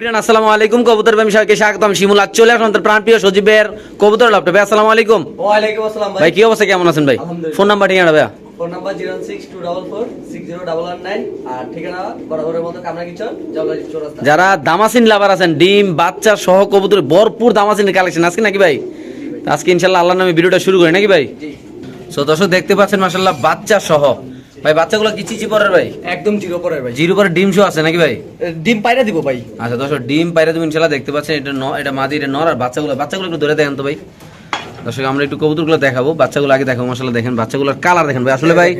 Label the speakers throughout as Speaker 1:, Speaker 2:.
Speaker 1: আসসালামু আলাইকুম কবুতর প্রেমী সবাইকে স্বাগতম শিমুল আজ চলে আসলাম প্রাণ প্রিয় সজীবের কবুতর লাভটা ভাই আসসালামু আলাইকুম।
Speaker 2: ওয়ালাইকুম আসসালাম
Speaker 1: ভাই। কি অবস্থা কেমন আছেন ভাই? ফোন নাম্বার ঠিকানা ভাইয়া?
Speaker 2: Phone number zero six two double four six zero double one nine আর ঠিকানা বরাবরের মতো কামরা কিচন
Speaker 1: যারা দামাসিন লাভার আছেন ডিম বাচ্চা সহ কবুতর ভরপুর দামাসিনের কালেকশন আজকে নাকি ভাই? আজকে ইনশাল্লাহ আল্লাহর নামে ভিডিওটা শুরু করি নাকি ভাই? সো দর্শক দেখতে পাচ্ছেন মাসাল্লাহ বাচ্চা সহ। ভাই বাচ্চাগুলো কি চিচি পরের ভাই?
Speaker 2: একদম জিরো পরের ভাই।
Speaker 1: জিরো পরে ডিম শো আছে নাকি ভাই?
Speaker 2: ডিম পাইরা দিব ভাই।
Speaker 1: আচ্ছা দর্শক ডিম পাইরে তুমি ইনশাল্লাহ দেখতে পাচ্ছেন এটা ন এটা মাদি এটা নর আর বাচ্চাগুলো বাচ্চাগুলো একটু ধরে দেখেন তো ভাই। দর্শক আমরা একটু কবুতরগুলো দেখাবো। বাচ্চাগুলো আগে দেখাবো মাসাল্লাহ দেখেন বাচ্চাগুলোর কালার দেখেন ভাই। আসলে ভাই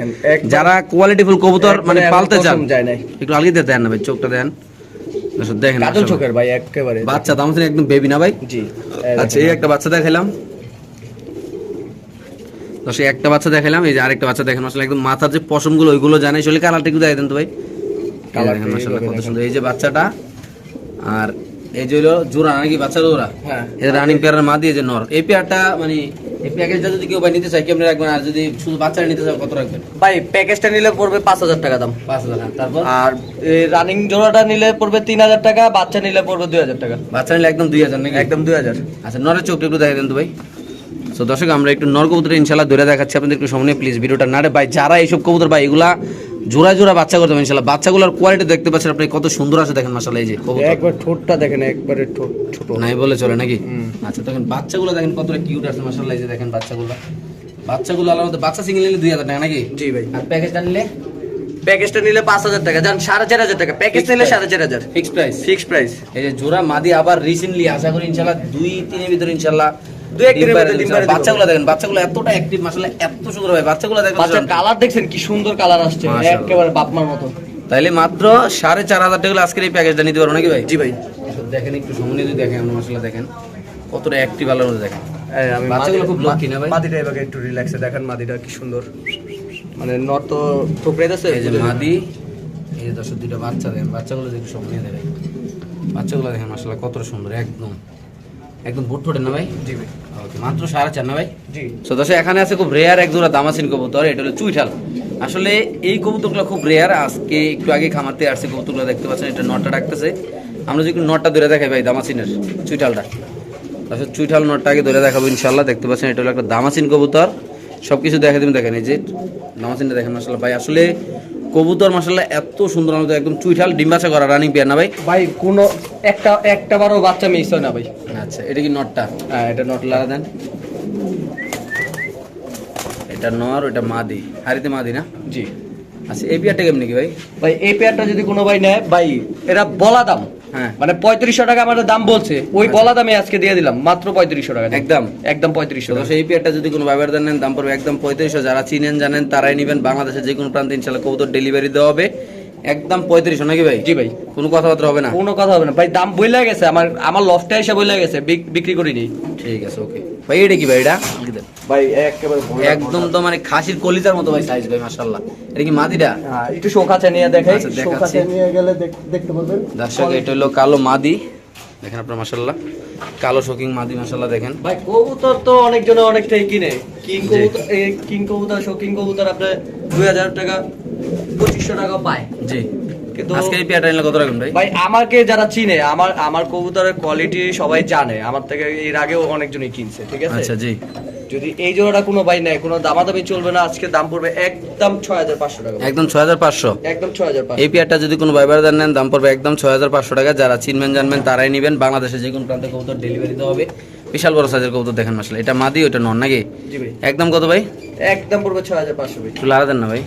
Speaker 1: যারা কোয়ালিটিফুল কবুতর মানে পালতে চান। একটু আলগি দিয়ে দেন না ভাই চোখটা দেন। দর্শক দেখেন
Speaker 2: কাজল চোখের ভাই একেবারে।
Speaker 1: বাচ্চা দাম একদম বেবি না ভাই?
Speaker 2: জি
Speaker 1: আচ্ছা এই একটা বাচ্চা দেখাইলাম। দর্শক একটা বাচ্চা দেখাইলাম এই যে আরেকটা বাচ্চা দেখেন আসলে একদম মাথার যে পশমগুলো ওইগুলো জানাই আসলে কালারটা একটু দেখাই দেন তো ভাই। দেখেন কত সুন্দর। এই যে বাচ্চাটা আর এই যে হলো জোড়া নাকি বাচ্চা জোড়া?
Speaker 2: হ্যাঁ।
Speaker 1: রানিং পেয়ারের মা দিয়ে যে নর। এই পেয়ারটা মানে এই প্যাকেজটা যদি কেউ ভাই নিতে চায় কেমনে রাখবেন আর যদি শুধু বাচ্চারা নিতে চায় কত রাখবেন?
Speaker 2: ভাই প্যাকেজটা নিলে পড়বে পাঁচ হাজার টাকা দাম।
Speaker 1: পাঁচ হাজার তারপর?
Speaker 2: আর রানিং জোড়াটা নিলে পড়বে তিন হাজার টাকা বাচ্চা নিলে পড়বে দুই হাজার টাকা।
Speaker 1: বাচ্চা নিলে একদম দুই হাজার নাকি?
Speaker 2: একদম দুই হাজার।
Speaker 1: আচ্ছা নরের চোখটা একটু দেখা দেন তো ভাই। তো দর্শক আমরা একটু নর কবুতর ইনশাল্লাহ ধরে দেখাচ্ছি আপনাদের একটু সামনে। প্লিজ ভিডিওটা না রে ভাই যারা এইসব কবুতর ভাই এগুলা জোড়া জোড়া বাচ্চা করতে ইনশাল্লাহ বাচ্চাগুলোর কোয়ালিটি দেখতে পাচ্ছেন আপনি কত সুন্দর আছে দেখেন মাসাল্লাহ এই যে কবুতর।
Speaker 2: একবার ঠোঁটটা দেখেন একবারে ঠোঁট ছোট।
Speaker 1: নাই বলে চলে নাকি? আচ্ছা তখন বাচ্চাগুলো দেখেন কতটা কিউট আছে মাসাল্লাহ এই যে দেখেন বাচ্চাগুলো। বাচ্চাগুলো আলাদা বাচ্চা সিঙ্গেল নিলে দুই হাজার টাকা নাকি?
Speaker 2: জি ভাই।
Speaker 1: আর প্যাকেজটা নিলে?
Speaker 2: প্যাকেজটা নিলে পাঁচ হাজার টাকা। যান সাড়ে চার হাজার টাকা। প্যাকেজ নিলে? সাড়ে চার হাজার।
Speaker 1: ফিক্স প্রাইস
Speaker 2: ফিক্স প্রাইস
Speaker 1: এই যে জোড়া মাদি আবার রিসেন্টলি আশা করি ইনশাল্লাহ দুই তিনের ভিতরে ইনশাল্লাহ বাচ্চাগুলো দেখেন বাচ্চাগুলো এতটা অ্যাক্টিভ এত সুন্দর ভাই বাচ্চাগুলো দেখেন
Speaker 2: বাচ্চার কালার দেখছেন কি সুন্দর কালার আসছে। একেবারে বাপমার মতো।
Speaker 1: তাইলে মাত্র সাড়ে চার হাজার টাকা আজকের এই প্যাকেজটা নিতে পারব নাকি ভাই?
Speaker 2: জি ভাই।
Speaker 1: দেখেন একটু সামনে যদি দেখেন আমরা মশলা দেখেন কতটা অ্যাক্টিভ আলোর মধ্যে দেখেন। বাচ্চাগুলো খুব লক্ষ্মী না ভাই?
Speaker 2: মাদিটা এবার একটু রিল্যাক্সে দেখেন মাদিটা কি সুন্দর। মানে নর তো ঠোকরে
Speaker 1: এই যে মাদি এই যে দর্শক দুইটা বাচ্চা দেখেন বাচ্চাগুলো দেখে সামনে দেখেন। বাচ্চাগুলো দেখেন মশলা কতটা সুন্দর একদম। একদম বুট ঠোঁটের না ভাই?
Speaker 2: জি ভাই।
Speaker 1: ওকে মাত্র সাড়ে চার না ভাই?
Speaker 2: জি।
Speaker 1: দর্শক এখানে আছে খুব রেয়ার এক জোড়া দামাসিন কবুতর এটা হলো চুইঠাল। আসলে এই কবুতরগুলো খুব রেয়ার আজকে একটু আগে খামারতে আসছে কবুতরগুলো দেখতে পাচ্ছেন এটা নটটা ডাকতেছে। আমরা যদি নটটা ধরে দেখাই ভাই দামাসিনের চুইঠালটা। তারপর চুইঠাল নটটা আগে ধরে দেখাবো ইনশাল্লাহ দেখতে পাচ্ছেন এটা হলো একটা দামাসিন কবুতর। সব কিছু দেখা দেবেন দেখেন এই যে দামাসিনটা দেখেন মাসাল্লাহ ভাই। আসলে কবুতর মাসাল্লাহ এত সুন্দর আমাদের একদম চুইঠাল ডিম্বাচা করা রানিং পেয়ার না ভাই?
Speaker 2: ভাই কোনো একটা একটা বারও বাচ্চা মিস হয় না ভাই।
Speaker 1: আচ্ছা এটা কি নটটা?
Speaker 2: হ্যাঁ এটা নট
Speaker 1: লাগা দেন। এটা নর এটা মাদি। হারিতে মাদি না?
Speaker 2: জি।
Speaker 1: আচ্ছা এই পেয়ারটা কেমনি কি ভাই?
Speaker 2: ভাই এই পেয়ারটা যদি কোনো ভাই নেয় ভাই এটা বলা দাম। মানে পঁয়ত্রিশশো টাকা আমাদের দাম বলছে। ওই বলা দামে আজকে দিয়ে দিলাম মাত্র পঁয়ত্রিশশো টাকা
Speaker 1: একদম।
Speaker 2: একদম পঁয়ত্রিশশো
Speaker 1: তো সেই পেয়ারটা যদি কোনো ব্যবহার নেন দাম পড়বে একদম পঁয়ত্রিশশো। যারা চিনেন জানেন তারাই নেবেন। বাংলাদেশের যে কোনো প্রান্তে ইনশাল্লাহ কবুতর ডেলিভারি দেওয়া হবে। একদম পঁয়ত্রিশশো নাকি ভাই?
Speaker 2: জি ভাই।
Speaker 1: কোনো কথাবার্তা হবে না?
Speaker 2: কোনো কথা হবে না। ভাই দাম বইলে গেছে। আমার আমার লফটা এসে বইলে গেছে। বিক- বিক্রি করিনি।
Speaker 1: ঠিক আছে ওকে ভাই এটা কি ভাই এটা?
Speaker 2: ভাই একেবারে
Speaker 1: একদম তো মানে খাসির কলিজার মতো ভাই সাইজ ভাই মাশাল্লাহ এটা কি মাদিটা?
Speaker 2: হ্যাঁ, একটু শোক নিয়ে দেখাই।
Speaker 1: আচ্ছা,
Speaker 2: শোক
Speaker 1: দেখাচ্ছি।
Speaker 2: আছে নিয়ে গেলে দেখতে পারবেন।
Speaker 1: দর্শক এটা হলো কালো মাদি। দেখেন আপনার মাশাল্লাহ কালো শোকিং মাদি মাশাল্লাহ দেখেন।
Speaker 2: ভাই কবুতর তো অনেকজনে অনেকটাই কিনে। কিং। কবুতর এই কিং কবুতর শৌকিং কবুতর আপনার দুই হাজার টাকা। পঁচিশশো টাকা পায়।
Speaker 1: জি। আজকে এই পেয়ারটা কত রাখবেন ভাই?
Speaker 2: ভাই আমাকে যারা চিনে আমার আমার কবুতরের কোয়ালিটি সবাই জানে। আমার থেকে এর আগেও অনেকজনই কিনছে ঠিক আছে?
Speaker 1: আচ্ছা জি।
Speaker 2: যদি এই জোড়াটা কোনো ভাই নেয় কোনো দামাদামি চলবে না আজকে দাম পড়বে একদম ছয় হাজার পাঁচশো টাকা।
Speaker 1: একদম ছয় হাজার পাঁচশো?
Speaker 2: একদম ছয় হাজার পাঁচশো।
Speaker 1: এই পেয়ারটা যদি কোনো ভাইবারদার নেন দাম পড়বে একদম ছয় হাজার পাঁচশো টাকা। যারা চিনবেন জানবেন তারাই নেবেন। বাংলাদেশে যে কোনো প্রান্তে কবুতর ডেলিভারি দেওয়া হবে। বিশাল বড় সাইজের কবুতর দেখেন মাসলে এটা মাদি ওটা নন নাকি? একদম কত ভাই?
Speaker 2: একদম পড়বে ছয় হাজার পাঁচশো ভাই।
Speaker 1: একটু লাড়া দেন না ভাই।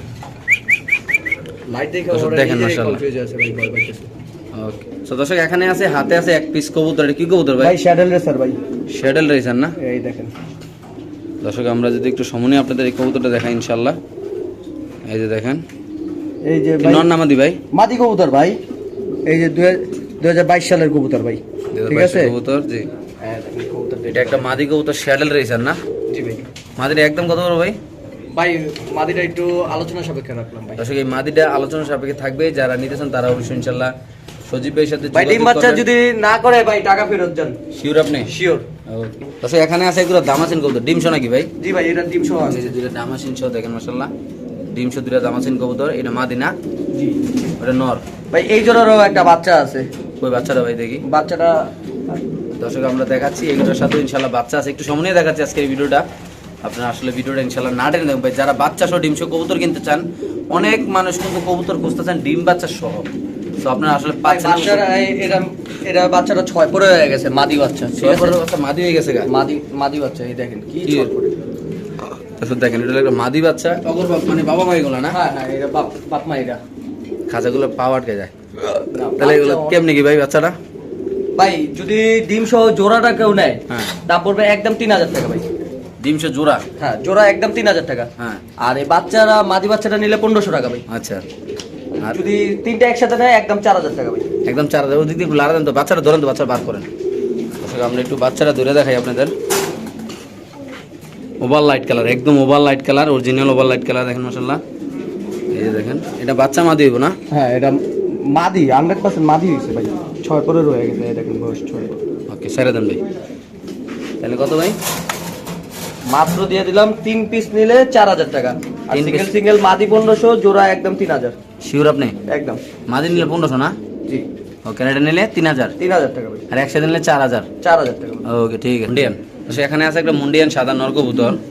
Speaker 2: লাইট দেখে
Speaker 1: দর্শক দেখেন
Speaker 2: নিজেই আছে ভাই ভয় পাইতেছে।
Speaker 1: ওকে তো দর্শক এখানে আছে হাতে আছে এক পিস কবুতর এটা কি কবুতর ভাই?
Speaker 2: ভাই শ্যাডেল রেসার ভাই।
Speaker 1: শেডেল রয়েছেন না?
Speaker 2: এই দেখেন।
Speaker 1: দর্শক আমরা যদি একটু সমনে আপনাদের এই কবুতরটা দেখাই ইনশাল্লাহ এই যে দেখেন।
Speaker 2: এই যে ভাই
Speaker 1: নন নামাদি ভাই?
Speaker 2: মাদি কবুতর ভাই। এই যে দুই হাজার বাইশ সালের কবুতর ভাই। ঠিক আছে?
Speaker 1: কবুতর জি।
Speaker 2: হ্যাঁ
Speaker 1: এটা একটা মাদি কবুতর শেডেল রয়েছেন না?
Speaker 2: জি ভাই।
Speaker 1: মাদিটা একদম কত বড় ভাই?
Speaker 2: ভাই মাদিটা একটু আলোচনা সাপেক্ষে রাখলাম ভাই।
Speaker 1: দর্শক এই মাদিটা আলোচনা সাপেক্ষে থাকবে। যারা নিতেছেন তারা অবশ্যই সজীব ভাইয়ের সাথে
Speaker 2: ভাই ডিম বাচ্চা যদি না করে ভাই টাকা ফেরত যান।
Speaker 1: শিওর আপনি?
Speaker 2: শিওর
Speaker 1: দর্শক এখানে আছে এগুলো দামাসিন কবুতর। ডিম শো নাকি ভাই?
Speaker 2: জি ভাই এটা ডিম আছে।
Speaker 1: দুইটা দামাসিন শো দেখেন মাসাল্লাহ ডিম শো দুইটা দামাসিন কবুতর। এটা মাদি না
Speaker 2: জি।
Speaker 1: ওটা নর?
Speaker 2: ভাই এই জোড়ারও একটা বাচ্চা আছে।
Speaker 1: ওই বাচ্চাটা ভাই দেখি।
Speaker 2: বাচ্চাটা
Speaker 1: দর্শক আমরা দেখাচ্ছি। এগুলোর সাথে ইনশাল্লাহ বাচ্চা আছে। একটু সামনে দেখাচ্ছি আজকের ভিডিওটা। আপনারা আসলে ভিডিওটা ইনশাল্লাহ না টেনে দেখবেন যারা বাচ্চা সহ ডিম সহ কবুতর কিনতে চান অনেক মানুষ কিন্তু কবুতর খুঁজতে চান ডিম বাচ্চা সহ তো আপনারা আসলে পাচ্ছেন।
Speaker 2: এটা এটা বাচ্চাটা ছয় পরে হয়ে গেছে মাদি বাচ্চা
Speaker 1: ছয়? পরের বাচ্চা মাদি হয়ে গেছে
Speaker 2: মাদি মাদি বাচ্চা এই দেখেন কি? ছয় পরে।
Speaker 1: তারপর দেখেন এটা একটা মাদি বাচ্চা অগর বাপ মানে বাবা মা এগুলো না
Speaker 2: হ্যাঁ হ্যাঁ এটা বাপ বাপ মা এটা
Speaker 1: খাঁচাগুলো পাওয়া আটকে যায় তাহলে এগুলো কেমনি কি ভাই বাচ্চাটা
Speaker 2: ভাই যদি ডিম সহ জোড়াটা কেউ নেয়
Speaker 1: হ্যাঁ।
Speaker 2: দাম পড়বে একদম তিন হাজার টাকা ভাই
Speaker 1: ডিম জোড়া?
Speaker 2: হ্যাঁ জোড়া একদম তিন হাজার টাকা।
Speaker 1: হ্যাঁ।
Speaker 2: আর এই বাচ্চারা মাদি বাচ্চাটা নিলে পনেরোশো টাকা ভাই।
Speaker 1: আচ্ছা। আর
Speaker 2: যদি তিনটা একসাথে নেয় একদম চার হাজার টাকা ভাই।
Speaker 1: একদম চার হাজার। ওদিক দিয়ে লাড়া দেন তো বাচ্চাটা ধরেন তো বাচ্চা বার করেন। আমরা একটু বাচ্চাটা ধরে দেখাই আপনাদের। ওভার লাইট কালার একদম over light colour original over light colour দেখেন মাসাল্লাহ এই যে দেখেন এটা বাচ্চা মা দিব না?
Speaker 2: হ্যাঁ এটা মাদি হান্ড্রেড পার্সেন্ট মাদি হয়েছে ভাই। ছয় পরে রয়ে গেছে দেখেন বয়স ছয়
Speaker 1: ওকে সেরে দেন ভাই। তাহলে কত ভাই?
Speaker 2: মাত্র দিয়ে দিলাম তিন পিস নিলে চার হাজার টাকা। আর সিঙ্গেল সিঙ্গেল মাদি পনেরোশো জোড়া একদম তিন হাজার।
Speaker 1: শিওর আপনি?
Speaker 2: একদম।
Speaker 1: মাদি নিলে পনেরোশো না?
Speaker 2: জি।
Speaker 1: ওকে এটা নিলে তিন হাজার?
Speaker 2: তিন হাজার টাকা
Speaker 1: আর একসাথে নিলে চার হাজার?
Speaker 2: চার হাজার টাকা
Speaker 1: ওকে ঠিক আছে। মুন্ডিয়ান। এখানে আছে একটা মুন্ডিয়ান সাদা নর কবুতর তো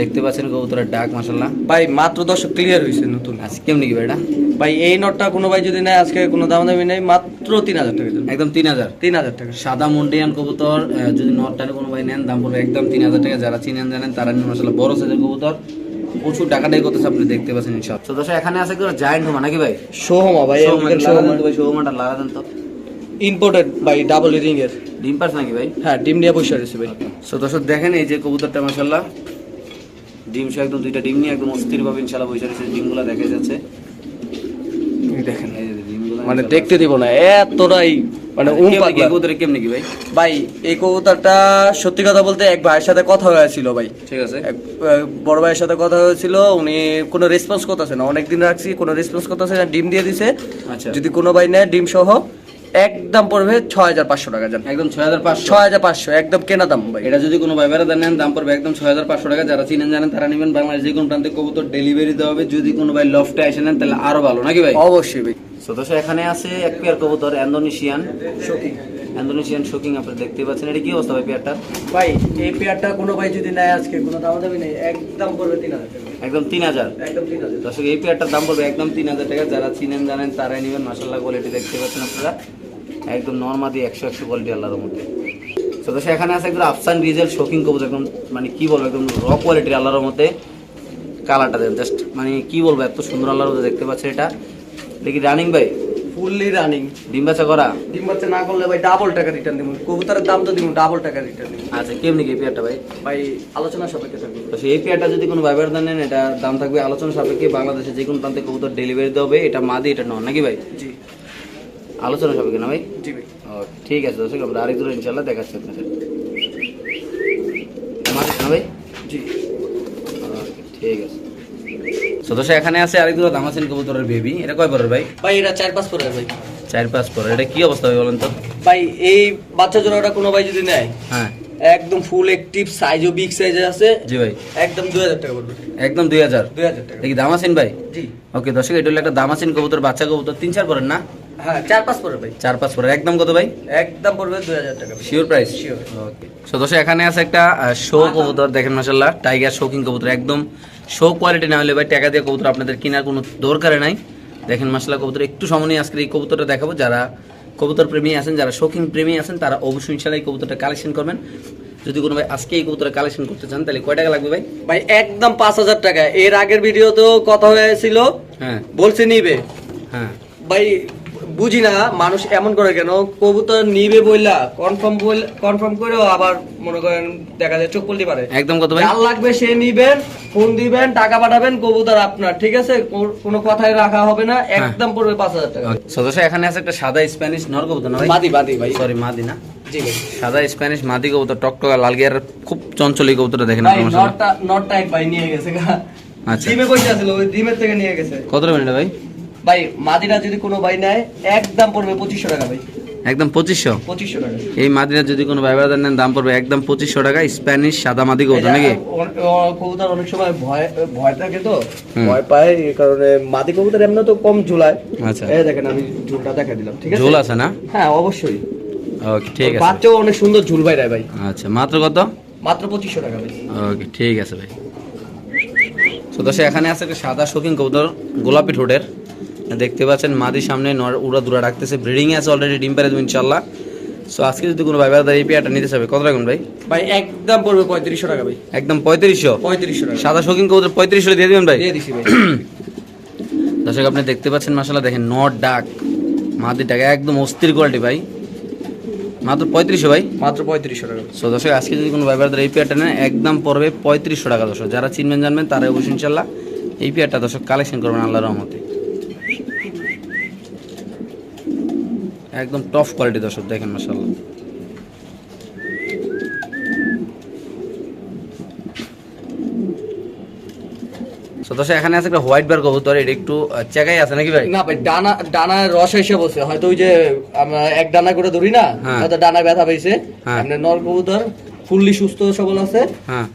Speaker 1: দেখতে পাচ্ছেন কবুতরের ডাক মাসাল্লাহ
Speaker 2: ভাই মাত্র দশ ক্লিয়ার হয়েছে নতুন।
Speaker 1: আচ্ছা কেমনি কি ভাই এটা?
Speaker 2: ভাই এই নটটা কোনো ভাই যদি নেয় আজকে কোনো দাম দামি নেই মাত্র তিন হাজার টাকা
Speaker 1: একদম তিন হাজার।
Speaker 2: তিন হাজার টাকা।
Speaker 1: সাদা মুন্ডিয়ান কবুতর যদি নটটানে কোনো ভাই নেন দাম পড়বে একদম তিন হাজার টাকা। যারা চিনেন জানেন তারা নিন আসলে বড় সাইজের কবুতর। প্রচুর টাকাটাই করতেছে আপনি দেখতে পাচ্ছেন সব তো দশ এখানে আছে একটা জায়ান্ট হোমা নাকি ভাই?
Speaker 2: সোহমা ভাই
Speaker 1: সোহমাটা লাগা দেন তো তো
Speaker 2: ইম্পোর্টেড ভাই ডাবল রিং এর
Speaker 1: ডিম পার্স নাকি ভাই?
Speaker 2: হ্যাঁ ডিম নিয়ে বসে রয়েছে ভাই।
Speaker 1: সো দর্শক দেখেন এই যে কবুতরটা মাসাল্লাহ ডিম সহ একদম দুইটা ডিম নিয়ে একদম অস্থির ভাবে ইনশাল্লাহ বসে রয়েছে। ডিমগুলো দেখা যাচ্ছে।
Speaker 2: দেখেন। মানে দেখতে দিব না এতটাই মানে উম পাতলা।
Speaker 1: কবুতরের কেমনি কি ভাই?
Speaker 2: ভাই এই কবুতরটা সত্যি কথা বলতে এক ভাইয়ের সাথে কথা হয়েছিল ভাই।
Speaker 1: ঠিক আছে।
Speaker 2: এক বড় ভাইয়ের সাথে কথা হয়েছিল উনি কোনো রেসপন্স করতেছে না। অনেকদিন রাখছি কোনো রেসপন্স করতেছে না ডিম দিয়ে দিছে।
Speaker 1: আচ্ছা।
Speaker 2: যদি কোনো ভাই নেয় ডিম সহ একদম পড়বে ছয় হাজার পাঁচশো টাকা জান।
Speaker 1: একদম ছয় হাজার পাঁচশো?
Speaker 2: ছয় হাজার পাঁচশো একদম কেনা দাম ভাই।
Speaker 1: এটা যদি কোনো ভাইবারা নেন দাম পড়বে একদম ছয় হাজার পাঁচশো টাকা। যারা চিনেন জানেন তারা নেবেন। বাংলাদেশ যে কোনো প্রান্তে কবুতর ডেলিভারি দেওয়া হবে। যদি কোনো ভাই লফটে আসে নেন তাহলে আরও ভালো। নাকি ভাই?
Speaker 2: অবশ্যই ভাই।
Speaker 1: সদস্য এখানে আছে এক পেয়ার কবুতর ইন্দোনেশিয়ান
Speaker 2: শোকিং
Speaker 1: ইন্দোনেশিয়ান শোকিং আপনারা দেখতে পাচ্ছেন। এটা কি অবস্থা ভাই পেয়ারটার
Speaker 2: ভাই এই পেয়ারটা কোনো ভাই যদি নেয় আজকে কোনো দাম দামি নেই। একদম পড়বে তিন হাজার।
Speaker 1: একদম তিন হাজার?
Speaker 2: একদম তিন হাজার।
Speaker 1: দর্শক এই পেয়ারটার দাম পড়বে একদম তিন হাজার টাকা। যারা চিনেন জানেন তারাই নেবেন। মাসাল্লাহ কোয়ালিটি দেখতে পাচ্ছেন আপনারা। একদম নর্মাদি একশো একশো কোয়ালিটি আল্লাহর মধ্যে সদস্য এখানে আছে একদম আফসান রিজেল শোকিং কবুতর একদম মানে কি বলব একদম র কোয়ালিটির আল্লাহর মধ্যে কালারটা দেন। জাস্ট মানে কি বলব এত সুন্দর আল্লাহর মধ্যে দেখতে পাচ্ছেন এটা। দেখি রানিং ভাই?
Speaker 2: ফুললি রানিং
Speaker 1: ডিম বাচ্চা করা?
Speaker 2: ডিম বাচ্চা না করলে ভাই ডাবল টাকা রিটার্ন দিব। কবুতরের দাম তো দিব ডাবল টাকা রিটার্ন দিব।
Speaker 1: আচ্ছা কেমনি কি পেয়ারটা ভাই?
Speaker 2: ভাই আলোচনা সাপেক্ষে থাকবে।
Speaker 1: তো সেই পেয়ারটা যদি কোনো ভাইবার দেন নেন এটা দাম থাকবে আলোচনা সাপেক্ষে বাংলাদেশে যে কোনো প্রান্তে কবুতর ডেলিভারি দেবে এটা মাদি এটা নন নাকি ভাই?
Speaker 2: জি।
Speaker 1: আলোচনা হবে না ভাই? ও, ঠিক আছে দর্শক আমরা আরেক দূরে ইনশাল্লাহ দেখাচ্ছি আপনাদের। ভাই?
Speaker 2: জি।
Speaker 1: ঠিক আছে। তো দর্শক এখানে আছে আরেক দূরে দামাসিন কবুতরের বেবি এটা কয় পরের ভাই?
Speaker 2: ভাই এটা চার পাঁচ পরে ভাই।
Speaker 1: চার পাঁচ পরের। এটা কি অবস্থা ভাই বলেন তো?
Speaker 2: ভাই এই বাচ্চা জোড়াটা কোনো ভাই যদি নেয়
Speaker 1: হ্যাঁ।
Speaker 2: একদম ফুল অ্যাক্টিভ সাইজও বিগ সাইজে আছে।
Speaker 1: জি ভাই।
Speaker 2: একদম দুই হাজার টাকা পড়বে
Speaker 1: একদম দুই হাজার?
Speaker 2: দুই হাজার টাকা।
Speaker 1: দেখি দামাসিন ভাই?
Speaker 2: জি।
Speaker 1: ওকে দর্শক এটা হলো একটা দামাসিন কবুতর বাচ্চা কবুতর তিন চার পরের না?
Speaker 2: হ্যাঁ চার পাঁচ পরে ভাই।
Speaker 1: চার পাঁচ পরের। একদম কত ভাই?
Speaker 2: একদম পড়বে দুই হাজার টাকা।
Speaker 1: Sure price
Speaker 2: Sure.
Speaker 1: Okay so দর্শক এখানে আছে একটা শো কবুতর দেখেন মাশাল্লাহ টাইগার শোকিং কবুতর একদম শো কোয়ালিটি না হলে ভাই টাকা দিয়ে কবুতর আপনাদের কেনার কোনো দরকারে নাই। দেখেন মাশাল্লাহ কবুতর একটু সময় আজকে এই কবুতরটা দেখাবো। যারা কবুতর প্রেমী আছেন যারা শৌখিন প্রেমী আছেন তারা অবশ্যই ইনশাল্লাহ এই কবুতরটা কালেকশন করবেন। যদি কোনো ভাই আজকে এই কবুতরটা কালেকশন করতে চান তাহলে কয় টাকা লাগবে ভাই?
Speaker 2: ভাই একদম পাঁচ হাজার টাকা। এর আগের ভিডিওতেও কথা হয়েছিল।
Speaker 1: হ্যাঁ।
Speaker 2: বলছে নিবে।
Speaker 1: হ্যাঁ।
Speaker 2: ভাই বুঝি না মানুষ এমন করে কেন? কবুতর নিবে বইলা কনফার্ম কনফার্ম করেও আবার মনে করেন দেখা যায় চোখ পড়তে পারে
Speaker 1: একদম কত ভাই।
Speaker 2: যার লাগবে সে নিবেন ফোন দিবেন টাকা পাঠাবেন কবুতর আপনার ঠিক আছে? কোনো কথাই রাখা হবে না একদম পড়বে পাঁচ হাজার টাকা।
Speaker 1: সদস্য এখানে আছে একটা সাদা স্প্যানিশ নর কবুতর না ভাই?
Speaker 2: বাদি বাদি ভাই।
Speaker 1: সরি মাদি না?
Speaker 2: জি
Speaker 1: সাদা স্প্যানিশ মাদি কবুতর টকটকা লাল গিয়ার খুব চঞ্চল এই কবুতরটা দেখেন আপনার।
Speaker 2: নটটা নটটা এক ভাই নিয়ে গেছে গা।
Speaker 1: আচ্ছা।
Speaker 2: ডিমে কইতে আসলে ওই ডিমের থেকে নিয়ে গেছে।
Speaker 1: কত মিনিট ভাই?
Speaker 2: ভাই মাদিরা যদি কোনো ভাই নেয় একদম পড়বে পঁচিশশো টাকা ভাই।
Speaker 1: একদম পঁচিশশো?
Speaker 2: পঁচিশশো টাকা।
Speaker 1: এই মাদিরা যদি কোনো ব্যবহার নেন দাম পড়বে একদম পঁচিশশো টাকা স্প্যানিশ সাদা মাদি কবুতর নাকি?
Speaker 2: কবুতর অনেক সময় ভয় ভয় থাকে তো ভয় পায় এই কারণে মাদি কবুতর এমনি তো কম ঝুলায়।
Speaker 1: আচ্ছা।
Speaker 2: এই দেখেন আমি ঝুলটা দেখা দিলাম ঠিক আছে?
Speaker 1: ঝোল আছে না?
Speaker 2: হ্যাঁ অবশ্যই।
Speaker 1: ওকে ঠিক আছে।
Speaker 2: বাচ্চাও অনেক সুন্দর ঝুল ভাই ভাই।
Speaker 1: আচ্ছা মাত্র কত?
Speaker 2: মাত্র পঁচিশশো টাকা ভাই।
Speaker 1: ওকে ঠিক আছে ভাই। তো দর্শক এখানে আছে একটা সাদা শৌখিন কবুতর গোলাপি ঠোঁটের। দেখতে পাচ্ছেন মাদির সামনে উড়া দুরা রাখতেছে ব্রিডিং আছে অলরেডি ডিম পেরে ইনশাল্লাহ সো আজকে যদি কোনো ভাই এই পেয়ারটা নিতে চাবে কত রাখুন ভাই?
Speaker 2: ভাই একদম পড়বে পঁয়ত্রিশশো টাকা ভাই।
Speaker 1: একদম পঁয়ত্রিশশো?
Speaker 2: পঁয়ত্রিশশো টাকা।
Speaker 1: সাদা শৌখিন কবুতর পঁয়ত্রিশশো দিয়ে দেবেন ভাই?
Speaker 2: দিয়ে দিছি ভাই।
Speaker 1: দর্শক আপনি দেখতে পাচ্ছেন মাসাল্লাহ দেখেন নট ডাক মাদির ডাক একদম অস্থির কোয়ালিটি ভাই। মাত্র পঁয়ত্রিশশো ভাই?
Speaker 2: মাত্র পঁয়ত্রিশশো টাকা।
Speaker 1: সো দর্শক আজকে যদি কোনো ব্যবহার এই পেয়ারটা নেন একদম পড়বে পঁয়ত্রিশশো টাকা দর্শক। যারা চিনবেন জানবেন তারা অবশ্যই ইনশাল্লাহ এই পেয়ারটা দর্শক কালেকশন করবেন আল্লাহ রহমতে। একদম টপ কোয়ালিটি দর্শক দেখেন মাসাল্লাহ দর্শক এখানে আছে একটা হোয়াইট বার কবুতর এটা একটু চেকাই আছে নাকি ভাই?
Speaker 2: না ভাই ডানা ডানা রস এসে বসে হয়তো ওই যে আমরা এক ডানা করে ধরি না
Speaker 1: হ্যাঁ।
Speaker 2: হয়তো ডানা ব্যথা পেয়েছে।
Speaker 1: হ্যাঁ।
Speaker 2: আপনার নর কবুতর ফুললি সুস্থ সবল আছে।
Speaker 1: হ্যাঁ।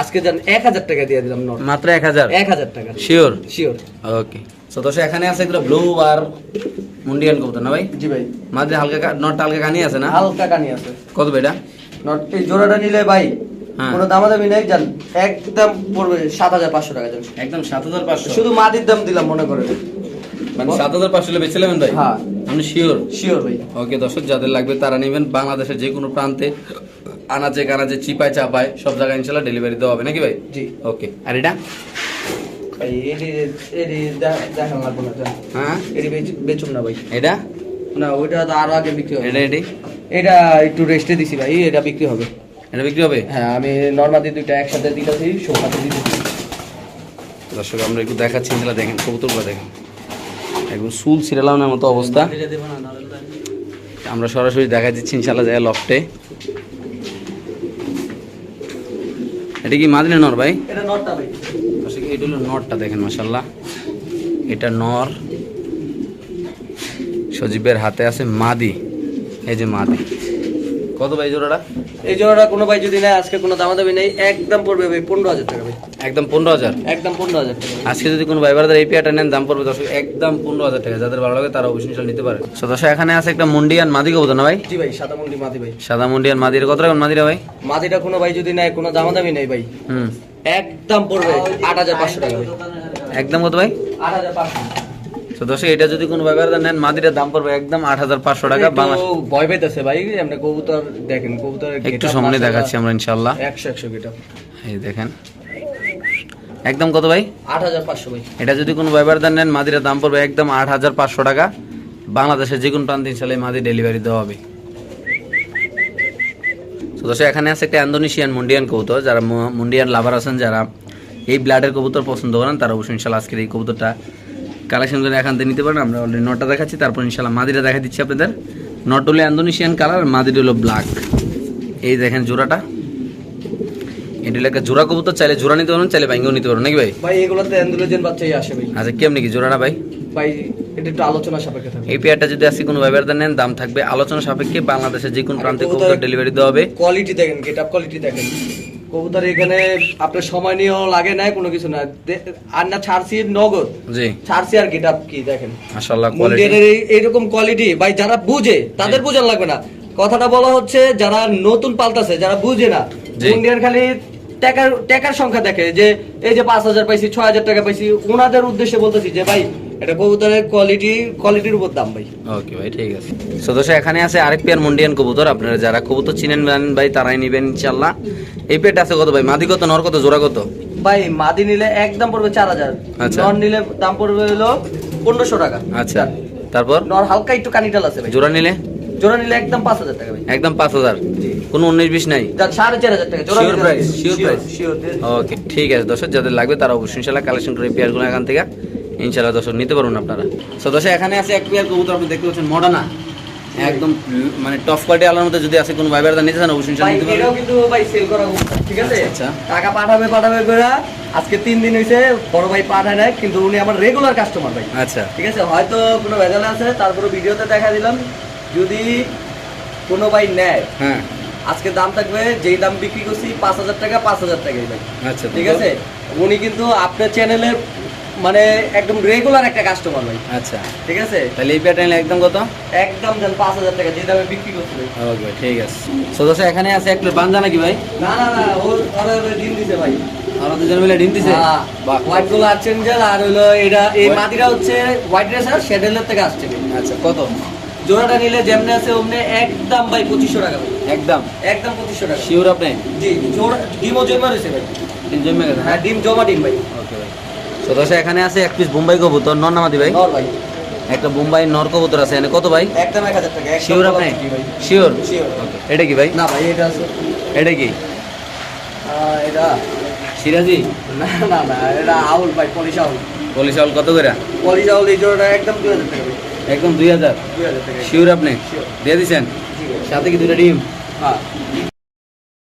Speaker 2: আজকে যান এক হাজার টাকা দিয়ে দিলাম নর।
Speaker 1: মাত্র এক হাজার?
Speaker 2: এক হাজার টাকা।
Speaker 1: শিওর
Speaker 2: শিওর
Speaker 1: ওকে দর্শক এখানে আছে একটা ব্লু আর মুন্ডিয়ান কবুতর না ভাই?
Speaker 2: জি ভাই।
Speaker 1: মাঝে হালকা নটটা হালকা কানি আছে না?
Speaker 2: হালকা কানি আছে।
Speaker 1: কত বেটা
Speaker 2: নট এই জোড়াটা নিলে ভাই
Speaker 1: হ্যাঁ।
Speaker 2: কোনো দামাদামি নেই জান একদম পড়বে সাত হাজার পাঁচশো টাকা জান
Speaker 1: একদম সাত হাজার পাঁচশো?
Speaker 2: শুধু মাটির দাম দিলাম মনে করে
Speaker 1: মানে সাত হাজার পাঁচশো বেছিলেন ভাই?
Speaker 2: হ্যাঁ।
Speaker 1: আপনি শিওর
Speaker 2: শিওর ভাই।
Speaker 1: ওকে দর্শক যাদের লাগবে তারা নেবেন। বাংলাদেশের যে কোনো প্রান্তে আনাচে কানাচে চিপায় চাপায় সব জায়গায় ইনশাল্লাহ ডেলিভারি দেওয়া হবে। নাকি ভাই?
Speaker 2: জি।
Speaker 1: ওকে আর এটা?
Speaker 2: ভাই লাগবে না
Speaker 1: হ্যাঁ?
Speaker 2: বেচুন না ভাই।
Speaker 1: এটা?
Speaker 2: না ওইটা তো আরও আগে বিক্রি হবে।
Speaker 1: এটা এটি?
Speaker 2: এটা একটু রেস্টে দিছি ভাই এটা বিক্রি হবে।
Speaker 1: এটা বিক্রি হবে?
Speaker 2: হ্যাঁ আমি নর্মালি দুইটা একসাথে দিতেছি শোকাতে দিতেছি।
Speaker 1: দর্শক আমরা একটু দেখাচ্ছি দেখেন কবুতরগুলো দেখেন। একদম সুল সিরালামের মতো অবস্থা। আমরা সরাসরি দেখা দিচ্ছি ইনশাল্লাহ যায় লফটে। এটা কি মাদিনা নর ভাই?
Speaker 2: এটা নটটা ভাই।
Speaker 1: এটা হলো নরটা দেখেন মাসাল্লাহ এটা নর। সজীবের হাতে আছে মাদি। এই যে মাদি। কত ভাই জোড়াটা?
Speaker 2: এই জোড়াটা কোনো ভাই যদি নেয় আজকে কোনো দামাদামি নেই একদম পড়বে ভাই পনেরো হাজার টাকা ভাই।
Speaker 1: একদম পনেরো হাজার?
Speaker 2: একদম পনেরো হাজার টাকা
Speaker 1: আজকে যদি কোনো ভাইবারদের এই পেয়ারটা নেন দাম পড়বে দর্শক একদম পনেরো হাজার টাকা। যাদের ভালো লাগে তারা অবশ্যই ইনশাল্লাহ নিতে পারে। তো দর্শক এখানে আছে একটা মুন্ডিয়ান মাদি কবুতর না ভাই?
Speaker 2: জি ভাই সাদা মুন্ডি মাদি ভাই।
Speaker 1: সাদা মুন্ডিয়ান মাদির কত টাকা মাদিরা ভাই?
Speaker 2: মাদিটা কোনো ভাই যদি নেয় কোনো দামাদামি নেই ভাই।
Speaker 1: হুম।
Speaker 2: একদম পড়বে আট হাজার পাঁচশো টাকা
Speaker 1: একদম কত ভাই?
Speaker 2: আট হাজার পাঁচশো।
Speaker 1: তো দর্শক এটা যদি কোনো ভাইবারদের নেন মাদিরের দাম পড়বে একদম আট হাজার পাঁচশো টাকা বাংলা
Speaker 2: ভয় পাইতেছে ভাই এমনি কবুতর দেখেন কবুতর
Speaker 1: একটু সামনে দেখাচ্ছি আমরা ইনশাল্লাহ
Speaker 2: একশো একশো গেটা
Speaker 1: এই দেখেন। একদম কত ভাই?
Speaker 2: আট হাজার পাঁচশো ভাই।
Speaker 1: এটা যদি কোনো ভাইবারদের নেন মাদিরের দাম পড়বে একদম আট হাজার পাঁচশো টাকা। বাংলাদেশের যে কোনো প্রান্তে ইনশাল্লাহ মাদি ডেলিভারি দেওয়া হবে। তো দর্শক এখানে আছে একটা ইন্দোনেশিয়ান মুন্ডিয়ান কবুতর যারা মুন্ডিয়ান লাভার আছেন যারা এই ব্লাডের কবুতর পছন্দ করেন তারা অবশ্যই ইনশাল্লাহ আজকের এই কবুতরটা কালেকশন করে এখান থেকে নিতে পারেন। আমরা অলরেডি নটা দেখাচ্ছি তারপর ইনশাল্লাহ মাদিটা দেখা দিচ্ছি আপনাদের। নট হলো ইন্দোনেশিয়ান কালার মাদির হলো ব্ল্যাক এই দেখেন জোড়াটা। এটা হলো একটা জোড়া কবুতর চাইলে জোড়া নিতে পারবেন চাইলে ব্যাঙ্গেও নিতে পারবেন। নাকি ভাই?
Speaker 2: ভাই এগুলোতে অ্যান্ডুলোজেন বাচ্চাই আসে ভাই।
Speaker 1: আচ্ছা কেমনি কি জোড়াটা ভাই?
Speaker 2: ভাই এটা একটু আলোচনা সাপেক্ষে থাকে
Speaker 1: এই পেয়ারটা যদি আজকে কোনো ব্যবহার নেন দাম থাকবে আলোচনা সাপেক্ষে বাংলাদেশের যে কোনো প্রান্তে কবুতর ডেলিভারি দেওয়া হবে।
Speaker 2: কোয়ালিটি দেখেন গেট আপ কোয়ালিটি দেখেন। কবুতর এখানে আপনার সময় নিয়েও লাগে না কোনো কিছু না আর না ছাড়ছি নগদ।
Speaker 1: জি।
Speaker 2: ছাড়ছি আর গেট আপ কি দেখেন।
Speaker 1: মাশাআল্লাহ কোয়ালিটি
Speaker 2: এইরকম কোয়ালিটি ভাই যারা বুঝে তাদের বোঝান লাগবে না। কথাটা বলা হচ্ছে যারা নতুন পাল্টাছে যারা বুঝে না
Speaker 1: জি।
Speaker 2: মুন্ডিয়ান খালি টাকার টাকার সংখ্যা দেখে যে এই যে পাঁচ হাজার পাইছি ছয় হাজার টাকা পাইছি ওনাদের উদ্দেশ্যে বলতেছি যে ভাই এটা কবুতরের কোয়ালিটি কোয়ালিটির উপর দাম ভাই।
Speaker 1: ওকে ভাই ঠিক আছে। সো এখানে আছে আরেক পেয়ার মুন্ডিয়ান কবুতর। আপনারা যারা কবুতর চিনেন জানেন ভাই তারাই নেবেন ইনশাআল্লাহ। এই পেয়ারটা আছে কত ভাই? মাদি কত নর কত জোড়া কত?
Speaker 2: ভাই মাদি নিলে একদম পড়বে চার হাজার।
Speaker 1: আচ্ছা।
Speaker 2: নর নিলে দাম পড়বে হলো পনেরোশো টাকা।
Speaker 1: আচ্ছা। তারপর?
Speaker 2: নর হালকা একটু কানিটাল আছে ভাই।
Speaker 1: জোড়া নিলে?
Speaker 2: জোড়া নিলে একদম পাঁচ হাজার টাকা ভাই।
Speaker 1: একদম পাঁচ হাজার। কোনো উনিশ বিশ নাই?
Speaker 2: সাড়ে চার হাজার টাকা
Speaker 1: sure price.
Speaker 2: শিওর
Speaker 1: ওকে ঠিক আছে। দর্শক যাদের লাগবে তারা অবশ্যই ইনশাল্লাহ কালেকশন করে পেয়ারগুলো এখান থেকে। ইনশাল্লাহ দর্শক নিতে পারবেন আপনারা। সো দর্শক এখানে আছে এক পেয়ার কবুতর আপনি দেখতে পাচ্ছেন মডানা। একদম মানে টপ কোয়ালিটি আলার মধ্যে যদি আছে কোনো ভাই ভাইবার নিতে চান অবশ্যই নিতে
Speaker 2: এটাও কিন্তু ভাই সেল করা ঠিক আছে?
Speaker 1: আচ্ছা, আচ্ছা।
Speaker 2: টাকা পাঠাবে পাঠাবে করে আজকে তিন দিন হয়েছে বড় ভাই পাঠায় নাই কিন্তু উনি আমার রেগুলার কাস্টমার ভাই।
Speaker 1: আচ্ছা।
Speaker 2: ঠিক আছে? হয়তো কোনো ভেজাল আছে তারপরে ভিডিওতে দেখা দিলাম। যদি কোনো ভাই নেয়
Speaker 1: হ্যাঁ।
Speaker 2: আজকে দাম থাকবে যেই দাম বিক্রি করছি পাঁচ হাজার টাকা পাঁচ হাজার টাকাই ভাই।
Speaker 1: আচ্ছা
Speaker 2: ঠিক আছে? উনি কিন্তু আপনার চ্যানেলের মানে একদম রেগুলার একটা কাস্টমার ভাই।
Speaker 1: আচ্ছা।
Speaker 2: ঠিক আছে?
Speaker 1: তাহলে এই প্যাটার্ন একদম কত?
Speaker 2: একদম দেন পাঁচ হাজার টাকা যে দামে বিক্রি করছে ভাই।
Speaker 1: ওকে ঠিক আছে। দর্শক এখানে আছে এক প্লেট নাকি ভাই?
Speaker 2: না না না ওর ওরা ওরা ডিম দিছে ভাই।
Speaker 1: আমরা দুজন মিলে ডিম দিছে?
Speaker 2: হোয়াইটগুলো আর চেঞ্জেল আর হলো এটা এই মাটিটা হচ্ছে হোয়াইট রেসার শেডেলের থেকে আসছে
Speaker 1: আচ্ছা কত?
Speaker 2: জোড়াটা নিলে যেমনি আছে অমনি একদম ভাই পঁচিশশো টাকা ভাই।
Speaker 1: একদম?
Speaker 2: একদম পঁচিশশো টাকা।
Speaker 1: শিওর আপনি?
Speaker 2: জি জোড়া ডিমও জমা রয়েছে ভাই।
Speaker 1: তিন জমে গেছে?
Speaker 2: হ্যাঁ ডিম জমা ডিম ভাই।
Speaker 1: ওকে সো দর্শক এখানে আছে এক পিস বোম্বাই কবুতর নর নামাদি ভাই।
Speaker 2: নর ভাই।
Speaker 1: একটা বোম্বাই নর কবুতর আছে এনে কত ভাই?
Speaker 2: একদম এক হাজার টাকা
Speaker 1: শিওর আপনি? শিওর
Speaker 2: শিওর
Speaker 1: এটা কি ভাই?
Speaker 2: না ভাই এটা আছে।
Speaker 1: এটা কি?
Speaker 2: এটা।
Speaker 1: সিরাজি?
Speaker 2: না না না এটা আউল ভাই পলিশ আউল।
Speaker 1: পলিশ চাউল কত করে?
Speaker 2: পলিশ আউল এই জোড়াটা একদম দুই হাজার টাকা
Speaker 1: একদম দুই হাজার?
Speaker 2: দুই হাজার টাকা।
Speaker 1: শিওর আপনি? দিয়ে
Speaker 2: ভাই।
Speaker 1: সাথে কি দুটো ডিম?
Speaker 2: হ্যাঁ।